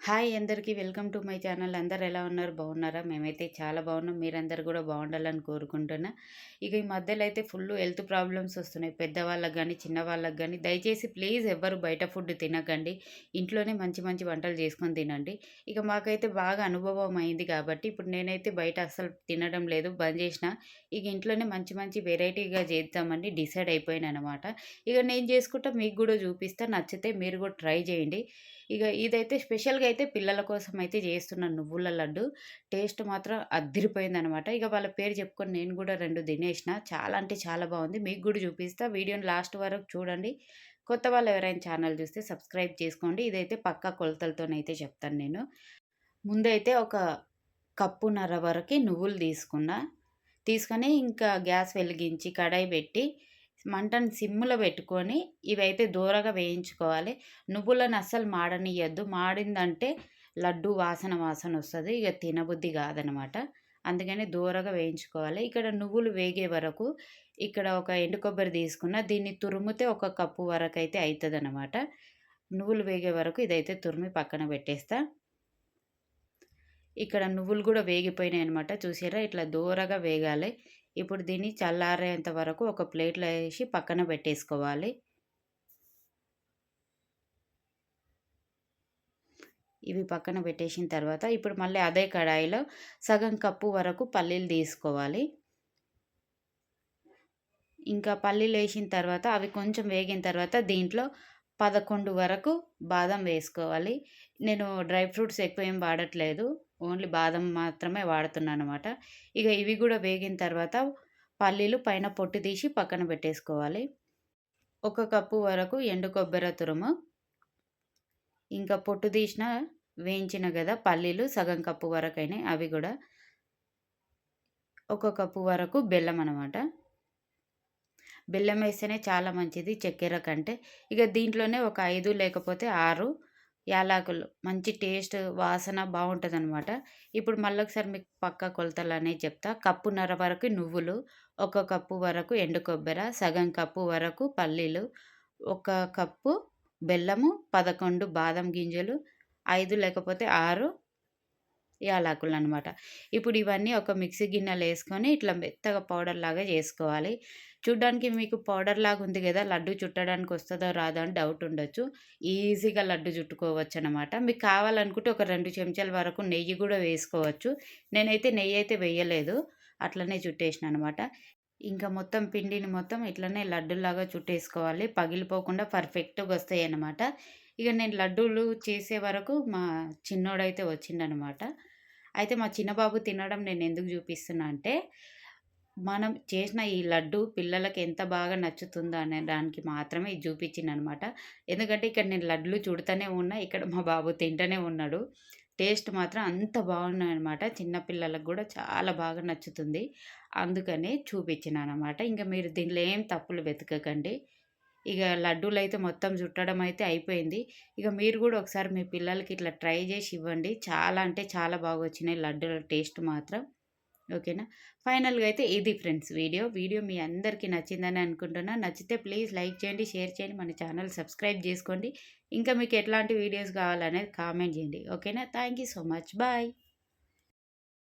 Hi అందరికీ welcome to my channel. అందరు ఎలా ఉన్నారు? బాగున్నారా? మేమైతే చాలా బాగున్నాం. మీరందరూ కూడా బాగుండాలని కోరుకుంటున్నా. ఇక ఈ మధ్యలో అయితే ఫుల్ హెల్త్ ప్రాబ్లమ్స్ వస్తున్నాయి. పెద్దవాళ్ళకి కానీ చిన్నవాళ్ళకి కానీ దయచేసి ప్లీజ్ ఎవ్వరు బయట ఫుడ్ తినకండి. ఇంట్లోనే మంచి మంచి వంటలు చేసుకొని తినండి. ఇక మాకైతే బాగా అనుభవం అయింది కాబట్టి ఇప్పుడు నేనైతే బయట అస్సలు తినడం లేదు బంద్ చేసిన. ఇక ఇంట్లోనే మంచి మంచి వెరైటీగా చేద్దామని డిసైడ్ అయిపోయాను అనమాట ఇక నేను చేసుకుంటా మీకు కూడా చూపిస్తా. నచ్చితే మీరు కూడా ట్రై చేయండి. ఇక ఇదైతే స్పెషల్గా అయితే పిల్లల కోసం అయితే చేస్తున్నాను నువ్వుల లడ్డు టేస్ట్ మాత్రం అద్దిరిపోయిందనమాట. ఇక వాళ్ళ పేరు చెప్పుకొని నేను కూడా రెండు తినేసిన. చాలా అంటే చాలా బాగుంది. మీకు కూడా చూపిస్తా. వీడియోని లాస్ట్ వరకు చూడండి. కొత్త వాళ్ళు ఎవరైనా ఛానల్ చూస్తే సబ్స్క్రైబ్ చేసుకోండి. ఇదైతే పక్కా కొలతలతోనైతే చెప్తాను నేను. ముందైతే ఒక కప్పున్నర వరకు నువ్వులు తీసుకున్నా. తీసుకొని ఇంకా గ్యాస్ వెలిగించి కడాయి పెట్టి మంటను సిమ్ములో పెట్టుకొని ఇవైతే దూరగా వేయించుకోవాలి. నువ్వులను అస్సలు మాడనియద్దు మాడిందంటే లడ్డు వాసన వాసన వస్తుంది. ఇక తినబుద్ధి కాదనమాట. అందుకని దూరగా వేయించుకోవాలి. ఇక్కడ నువ్వులు వేగే వరకు ఇక్కడ ఒక ఎండు కొబ్బరి తీసుకున్న దీన్ని తురుముతే ఒక కప్పు వరకు అయితే అవుతుంది అనమాట నువ్వులు వేగే వరకు ఇదైతే తురిమి పక్కన పెట్టేస్తా. ఇక్కడ నువ్వులు కూడా వేగిపోయినాయి అనమాట చూసారా ఇట్లా దూరగా వేగాలి. ఇప్పుడు దీన్ని చల్లారేంత వరకు ఒక ప్లేట్లో వేసి పక్కన పెట్టేసుకోవాలి. ఇవి పక్కన పెట్టేసిన తర్వాత ఇప్పుడు మళ్ళీ అదే కడాయిలో సగం కప్పు వరకు పల్లీలు తీసుకోవాలి. ఇంకా పల్లీలు వేసిన తర్వాత అవి కొంచెం వేగిన తర్వాత దీంట్లో పదకొండు వరకు బాదం వేసుకోవాలి. నేను డ్రై ఫ్రూట్స్ ఎక్కువ ఏం వాడట్లేదు. ఓన్లీ బాదం మాత్రమే వాడుతున్నాను అనమాట ఇక ఇవి కూడా వేగిన తర్వాత పల్లీలు పైన పొట్టు తీసి పక్కన పెట్టేసుకోవాలి. ఒక కప్పు వరకు ఎండు కొబ్బరి తురుము. ఇంకా పొట్టు తీసిన వేయించిన కదా పల్లీలు సగం కప్పు వరకు అయినాయి అవి కూడా ఒక కప్పు వరకు బెల్లం అనమాట బెల్లం వేస్తేనే చాలా మంచిది చక్కెర కంటే. ఇక దీంట్లోనే ఒక ఐదు లేకపోతే ఆరు యాలకులు. మంచి టేస్ట్ వాసన బాగుంటుంది అనమాట ఇప్పుడు మళ్ళీ ఒకసారి మీకు పక్క కొలతలు అనేవి చెప్తా. కప్పున్నర వరకు నువ్వులు ఒక కప్పు వరకు ఎండు కొబ్బరి సగం కప్పు వరకు పల్లీలు ఒక కప్పు బెల్లము పదకొండు బాదం గింజలు ఐదు లేకపోతే ఆరు యాలకులు అనమాట ఇప్పుడు ఇవన్నీ ఒక మిక్సీ గిన్నెలు వేసుకొని ఇట్లా మెత్తగా పౌడర్ లాగా చేసుకోవాలి. చూడ్డానికి మీకు పౌడర్ లాగా ఉంది కదా లడ్డు చుట్టడానికి వస్తుందో రాదో అని డౌట్ ఉండొచ్చు. ఈజీగా లడ్డు చుట్టుకోవచ్చు అనమాట మీకు కావాలనుకుంటే ఒక రెండు చెంచాల వరకు నెయ్యి కూడా వేసుకోవచ్చు. నేనైతే నెయ్యి అయితే వేయలేదు. అట్లనే చుట్టేసిన అనమాట ఇంకా మొత్తం పిండిని మొత్తం ఇట్లనే లడ్డులాగా చుట్టేసుకోవాలి. పగిలిపోకుండా పర్ఫెక్ట్గా వస్తాయి అన్నమాట ఇక నేను లడ్డూలు చేసే వరకు మా చిన్నోడైతే వచ్చిండనమాట. అయితే మా చిన్నబాబు తినడం నేను ఎందుకు చూపిస్తున్నా అంటే మనం చేసిన ఈ లడ్డు పిల్లలకి ఎంత బాగా నచ్చుతుందో అనే దానికి మాత్రమే ఇది చూపించింది అనమాట ఎందుకంటే ఇక్కడ నేను లడ్లు చూడుతూనే ఉన్నా ఇక్కడ మా బాబు తింటూనే ఉన్నాడు. టేస్ట్ మాత్రం అంత బాగున్నాయన్నమాట చిన్నపిల్లలకు కూడా చాలా బాగా నచ్చుతుంది. అందుకనే చూపించిన అనమాట ఇంకా మీరు దీనిలో ఏం తప్పులు వెతకకండి. ఇక లడ్డూలు అయితే మొత్తం చుట్టడం అయితే అయిపోయింది. ఇక మీరు కూడా ఒకసారి మీ పిల్లలకి ఇట్లా ట్రై చేసి ఇవ్వండి. చాలా అంటే చాలా బాగా వచ్చినాయి లడ్డూల టేస్ట్ మాత్రం. ఓకేనా? ఫైనల్గా అయితే ఇది ఫ్రెండ్స్ వీడియో. వీడియో మీ అందరికీ నచ్చిందని అనుకుంటున్నా. నచ్చితే ప్లీజ్ లైక్ చేయండి షేర్ చేయండి మన ఛానల్ సబ్స్క్రైబ్ చేసుకోండి. ఇంకా మీకు ఎట్లాంటి వీడియోస్ కావాలనేది కామెంట్ చేయండి. ఓకేనా? Thank you so much. Bye.